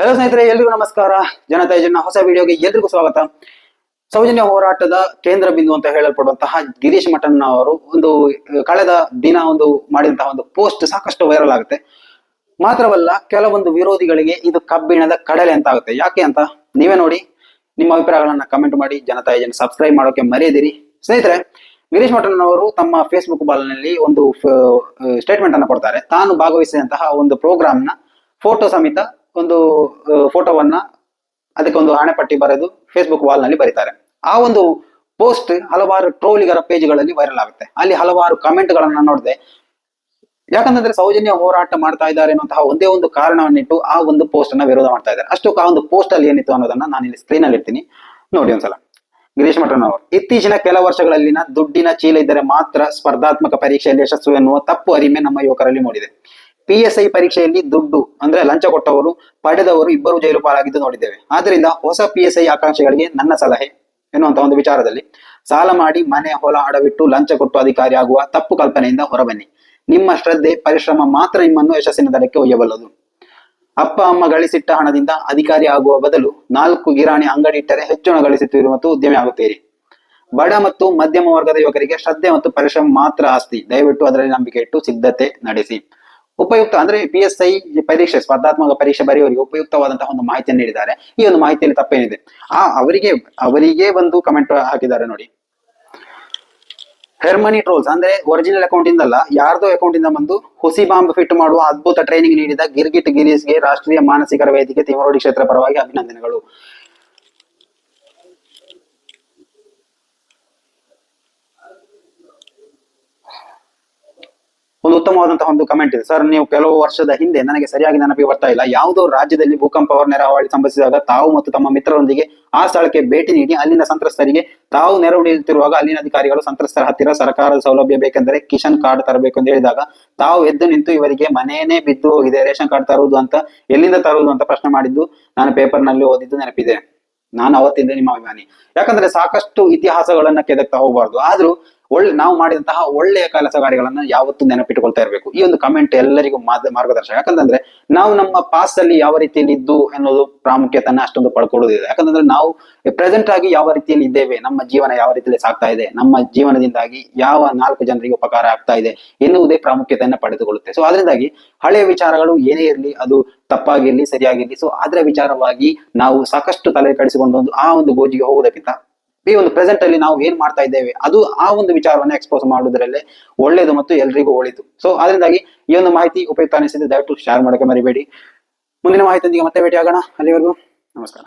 Hello ಸ್ನೇಹಿತರೆ, ಎಲ್ರಿಗೂ ನಮಸ್ಕಾರ. ಜನತಾ ಜನ ಹೊಸ ವಿಡಿಯೋಗೆ ಎಲ್ರಿಗೂ ಸ್ವಾಗತ. ಸೌಜನ್ಯ ಹೋರಾಟದ ಕೇಂದ್ರ ಬಿಂದು ಅಂತ ಹೇಳಲ್ಪಡುವಂತಹ ಗಿರೀಶ್ ಮಠನ್ ಅವರು ಒಂದು ಕಳೆದ ದಿನ ಒಂದು ಮಾಡಿದಂತಹ ಒಂದು ಪೋಸ್ಟ್ ಸಾಕಷ್ಟು ವೈರಲ್ ಆಗುತ್ತೆ. ಮಾತ್ರವಲ್ಲ, ಕೆಲವೊಂದು ವಿರೋಧಿಗಳಿಗೆ ಇದು ಕಬ್ಬಿಣದ ಕಡಲೆ ಅಂತ ಆಗುತ್ತೆ. ಯಾಕೆ ಅಂತ ನೀವೇ ನೋಡಿ. ನಿಮ್ಮ ಅಭಿಪ್ರಾಯಗಳನ್ನ ಕಮೆಂಟ್ ಮಾಡಿ, ಜನತಾ ಏಜೆಂಟ್ ಸಬ್ಸ್ಕ್ರೈಬ್ ಮಾಡೋಕೆ ಮರೆಯದಿರಿ. ಸ್ನೇಹಿತರೆ, ಗಿರೀಶ್ ಅವರು ತಮ್ಮ ಫೇಸ್ಬುಕ್ ಬಾಲ್ನಲ್ಲಿ ಒಂದು ಸ್ಟೇಟ್ಮೆಂಟ್ ಅನ್ನು ಕೊಡ್ತಾರೆ. ತಾನು ಭಾಗವಹಿಸಿದಂತಹ ಒಂದು ಪ್ರೋಗ್ರಾಮ್ನ ಫೋಟೋ ಸಮೇತ ಒಂದು ಫೋಟೋವನ್ನ ಅದಕ್ಕೆ ಒಂದು ಹಣೆಪಟ್ಟಿ ಬರೆದು ಫೇಸ್ಬುಕ್ ವಾಲ್ನಲ್ಲಿ ಬರೀತಾರೆ. ಆ ಒಂದು ಪೋಸ್ಟ್ ಹಲವಾರು ಟ್ರೋಲಿಗರ ಪೇಜ್ಗಳಲ್ಲಿ ವೈರಲ್ ಆಗುತ್ತೆ. ಅಲ್ಲಿ ಹಲವಾರು ಕಮೆಂಟ್ ಗಳನ್ನ ನೋಡಿದೆ. ಯಾಕಂತಂದ್ರೆ ಸೌಜನ್ಯ ಹೋರಾಟ ಮಾಡ್ತಾ ಇದ್ದಾರೆ ಅನ್ನುವಂತಹ ಒಂದೇ ಒಂದು ಕಾರಣವನ್ನಿಟ್ಟು ಆ ಒಂದು ಪೋಸ್ಟ್ ಅನ್ನ ವಿರೋಧ ಮಾಡ್ತಾ ಇದ್ದಾರೆ. ಅಷ್ಟು ಆ ಒಂದು ಪೋಸ್ಟ್ ಅಲ್ಲಿ ಏನಿತ್ತು ಅನ್ನೋದನ್ನ ನಾನು ಇಲ್ಲಿ ಸ್ಕ್ರೀನ್ ಅಲ್ಲಿ ಇರ್ತೀನಿ ನೋಡಿ ಒಂದ್ಸಲ. ಗಿರೀಶ್ ಮಠನ್ ಅವರು, ಇತ್ತೀಚಿನ ಕೆಲ ವರ್ಷಗಳಲ್ಲಿನ ದುಡ್ಡಿನ ಚೀಲ ಇದ್ದರೆ ಮಾತ್ರ ಸ್ಪರ್ಧಾತ್ಮಕ ಪರೀಕ್ಷೆಯಲ್ಲಿ ಯಶಸ್ಸು ಎನ್ನುವ ತಪ್ಪು ಅರಿಮೆ ನಮ್ಮ ಯುವಕರಲ್ಲಿ ಮೂಡಿದೆ. ಪಿ ಎಸ್ ಐ ಪರೀಕ್ಷೆಯಲ್ಲಿ ದುಡ್ಡು, ಅಂದ್ರೆ ಲಂಚ ಕೊಟ್ಟವರು, ಪಡೆದವರು ಇಬ್ಬರು ಜೈಲು ಪಾಲಾಗಿದ್ದು ನೋಡಿದ್ದೇವೆ. ಆದ್ದರಿಂದ ಹೊಸ ಪಿ ಎಸ್ ಐ ಆಕಾಂಕ್ಷೆಗಳಿಗೆ ನನ್ನ ಸಲಹೆ ಎನ್ನುವಂತ ಒಂದು ವಿಚಾರದಲ್ಲಿ, ಸಾಲ ಮಾಡಿ ಮನೆ ಹೊಲ ಅಡವಿಟ್ಟು ಲಂಚ ಕೊಟ್ಟು ಅಧಿಕಾರಿ ಆಗುವ ತಪ್ಪು ಕಲ್ಪನೆಯಿಂದ ಹೊರಬನ್ನಿ. ನಿಮ್ಮ ಶ್ರದ್ಧೆ, ಪರಿಶ್ರಮ ಮಾತ್ರ ನಿಮ್ಮನ್ನು ಯಶಸ್ಸಿನ ದಡಕ್ಕೆ ಒಯ್ಯಬಲ್ಲದು. ಅಪ್ಪ, ಅಮ್ಮ ಗಳಿಸಿಟ್ಟ ಹಣದಿಂದ ಅಧಿಕಾರಿ ಆಗುವ ಬದಲು ನಾಲ್ಕು ಗಿರಾಣಿ ಅಂಗಡಿ ಇಟ್ಟರೆ ಹೆಚ್ಚು ಹಣ ಗಳಿಸುತ್ತೀರಿ ಮತ್ತು ಉದ್ಯಮಿ ಆಗುತ್ತೀರಿ. ಬಡ ಮತ್ತು ಮಧ್ಯಮ ವರ್ಗದ ಯುವಕರಿಗೆ ಶ್ರದ್ಧೆ ಮತ್ತು ಪರಿಶ್ರಮ ಮಾತ್ರ ಆಸ್ತಿ. ದಯವಿಟ್ಟು ಅದರಲ್ಲಿ ನಂಬಿಕೆ ಇಟ್ಟು ಸಿದ್ಧತೆ ನಡೆಸಿ. ಉಪಯುಕ್ತ ಅಂದ್ರೆ ಪಿ ಎಸ್ ಐ ಪರೀಕ್ಷೆ, ಸ್ಪರ್ಧಾತ್ಮಕ ಪರೀಕ್ಷೆ ಬರೆಯುವವರಿಗೆ ಉಪಯುಕ್ತವಾದಂತಹ ಒಂದು ಮಾಹಿತಿಯನ್ನು ನೀಡಿದ್ದಾರೆ. ಈ ಒಂದು ಮಾಹಿತಿಯಲ್ಲಿ ತಪ್ಪೇನಿದೆ. ಆ, ಅವರಿಗೆ ಅವರಿಗೆ ಒಂದು ಕಮೆಂಟ್ ಹಾಕಿದ್ದಾರೆ ನೋಡಿ. ಹೆರ್ಮನಿ ಟ್ರೋಲ್ಸ್ ಅಂದ್ರೆ ಒರಿಜಿನಲ್ ಅಕೌಂಟ್ ಇಂದಲ್ಲ, ಯಾರ್ದೋ ಅಕೌಂಟ್ ಇಂದ ಬಂದು ಹುಸಿ ಬಾಂಬ್ ಫಿಟ್ ಮಾಡುವ ಅದ್ಭುತ ಟ್ರೈನಿಂಗ್ ನೀಡಿದ ಗಿರ್ಗಿಟ್ ಗಿರೀಸ್ಗೆ ರಾಷ್ಟ್ರೀಯ ಮಾನಸಿಕರ ವೇದಿಕೆ ತಿಮರೋಡಿ ಕ್ಷೇತ್ರ ಪರವಾಗಿ ಅಭಿನಂದನೆಗಳು. ಒಂದು ಉತ್ತಮವಾದಂತಹ ಒಂದು ಕಮೆಂಟ್ ಇದೆ. ಸರ್ ನೀವು ಕೆಲವು ವರ್ಷದ ಹಿಂದೆ ನನಗೆ ಸರಿಯಾಗಿ ನೆನಪಿಗೆ ಬರ್ತಾ ಇಲ್ಲ. ಯಾವುದೋ ರಾಜ್ಯದಲ್ಲಿ ಭೂಕಂಪ ನೆರಹಾವಳಿ ಸಂಭವಿಸಿದಾಗ ತಾವು ಮತ್ತು ತಮ್ಮ ಮಿತ್ರರೊಂದಿಗೆ ಆ ಸ್ಥಳಕ್ಕೆ ಭೇಟಿ ನೀಡಿ ಅಲ್ಲಿನ ಸಂತ್ರಸ್ತರಿಗೆ ತಾವು ನೆರವು ನೀಡುತ್ತಿರುವಾಗ ಅಲ್ಲಿನ ಅಧಿಕಾರಿಗಳು ಸಂತ್ರಸ್ತರ ಹತ್ತಿರ ಸರ್ಕಾರದ ಸೌಲಭ್ಯ ಬೇಕೆಂದರೆ ಕಿಶನ್ ಕಾರ್ಡ್ ತರಬೇಕು ಅಂತ ಹೇಳಿದಾಗ ತಾವು ಎದ್ದು ನಿಂತು ಇವರಿಗೆ ಮನೆಯೇ ಬಿದ್ದು ಹೋಗಿದೆ, ರೇಷನ್ ಕಾರ್ಡ್ ತರುವುದು ಅಂತ ಎಲ್ಲಿಂದ ತರುವುದು ಅಂತ ಪ್ರಶ್ನೆ ಮಾಡಿದ್ದು ನಾನು ಪೇಪರ್ನಲ್ಲಿ ಓದಿದ್ದು ನೆನಪಿದೆ. ನಾನು ಅವತ್ತಿಂದ ನಿಮ್ಮ ಅಭಿಮಾನಿ. ಯಾಕಂದ್ರೆ ಸಾಕಷ್ಟು ಇತಿಹಾಸಗಳನ್ನ ಕೆದಕ್ತಾ ಹೋಗಬಾರ್ದು. ಆದ್ರೂ ಒಳ್ಳೆ, ನಾವು ಮಾಡಿದಂತಹ ಒಳ್ಳೆಯ ಕೆಲಸ ಕಾರ್ಯಗಳನ್ನ ಯಾವತ್ತೂ ನೆನಪಿಟ್ಟುಕೊಳ್ತಾ ಇರಬೇಕು. ಈ ಒಂದು ಕಮೆಂಟ್ ಎಲ್ಲರಿಗೂ ಮಾರ್ಗ ಮಾರ್ಗದರ್ಶಕ ಯಾಕಂತಂದ್ರೆ ನಾವು ನಮ್ಮ ಪಾಸ್ ಅಲ್ಲಿ ಯಾವ ರೀತಿಯಲ್ಲಿ ಇದ್ದು ಅನ್ನೋದು ಪ್ರಾಮುಖ್ಯತೆಯನ್ನ ಅಷ್ಟೊಂದು ಪಡ್ಕೊಳ್ಳೋದಿದೆ ಯಾಕಂತಂದ್ರೆ ನಾವು ಪ್ರೆಸೆಂಟ್ ಆಗಿ ಯಾವ ರೀತಿಯಲ್ಲಿ ಇದ್ದೇವೆ, ನಮ್ಮ ಜೀವನ ಯಾವ ರೀತಿಯಲ್ಲಿ ಸಾಗ್ತಾ ಇದೆ, ನಮ್ಮ ಜೀವನದಿಂದಾಗಿ ಯಾವ ನಾಲ್ಕು ಜನರಿಗೆ ಉಪಕಾರ ಆಗ್ತಾ ಇದೆ ಎನ್ನುವುದೇ ಪ್ರಾಮುಖ್ಯತೆಯನ್ನ ಪಡೆದುಕೊಳ್ಳುತ್ತೆ. ಸೊ ಅದರಿಂದಾಗಿ ಹಳೆಯ ವಿಚಾರಗಳು ಏನೇ ಇರಲಿ, ಅದು ತಪ್ಪಾಗಿರ್ಲಿ, ಸರಿಯಾಗಿರ್ಲಿ ಸೊ ಅದರ ವಿಚಾರವಾಗಿ ನಾವು ಸಾಕಷ್ಟು ತಲೆ ಕಡಿಸಿಕೊಂಡು ಒಂದು ಆ ಒಂದು ಗೋಜಿಗೆ ಹೋಗುವುದಕ್ಕಿಂತ ಈ ಒಂದು ಪ್ರೆಸೆಂಟ್ ಅಲ್ಲಿ ನಾವು ಏನ್ ಮಾಡ್ತಾ ಇದ್ದೇವೆ, ಅದು ಆ ಒಂದು ವಿಚಾರವನ್ನ ಎಕ್ಸ್ಪೋಸ್ ಮಾಡುವುದರಲ್ಲೇ ಒಳ್ಳೇದು ಮತ್ತು ಎಲ್ರಿಗೂ ಒಳಿತು. ಸೊ ಅದರಿಂದಾಗಿ ಈ ಒಂದು ಮಾಹಿತಿ ಉಪಯುಕ್ತ ಅನಿಸಿದ್ರೆ ದಯವಿಟ್ಟು ಶೇರ್ ಮಾಡೋಕೆ ಮರಿಬೇಡಿ. ಮುಂದಿನ ಮಾಹಿತಿಯೊಂದಿಗೆ ಮತ್ತೆ ಭೇಟಿ ಆಗೋಣ ಅಲ್ಲಿವರೆಗೂ ನಮಸ್ಕಾರ.